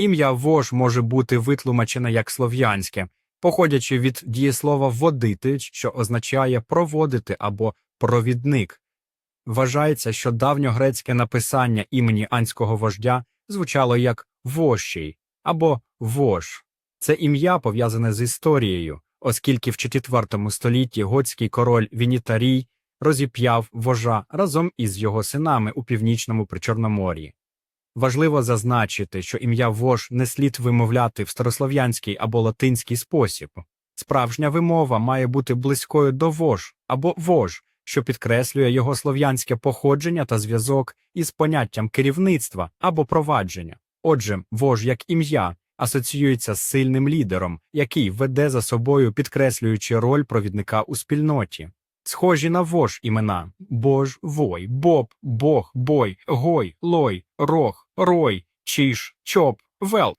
Ім'я вож може бути витлумачене як слов'янське, походячи від дієслова водити, що означає проводити або провідник. Вважається, що давньогрецьке написання імені анського вождя звучало як вощий або вож. Це ім'я пов'язане з історією, оскільки в IV столітті готський король Вінітарій розіп'яв вожа разом із його синами у північному Причорномор'ї. Важливо зазначити, що ім'я вож не слід вимовляти в старослов'янський або латинський спосіб. Справжня вимова має бути близькою до вож або вож, що підкреслює його слов'янське походження та зв'язок із поняттям керівництва або провадження. Отже, вож як ім'я асоціюється з сильним лідером, який веде за собою підкреслюючи роль провідника у спільноті. Схожі на вож імена. Бож, Вой, Боб, Бог, Бой, Гой, Лой, Рох, Рой, Чіш, Чоп, Вел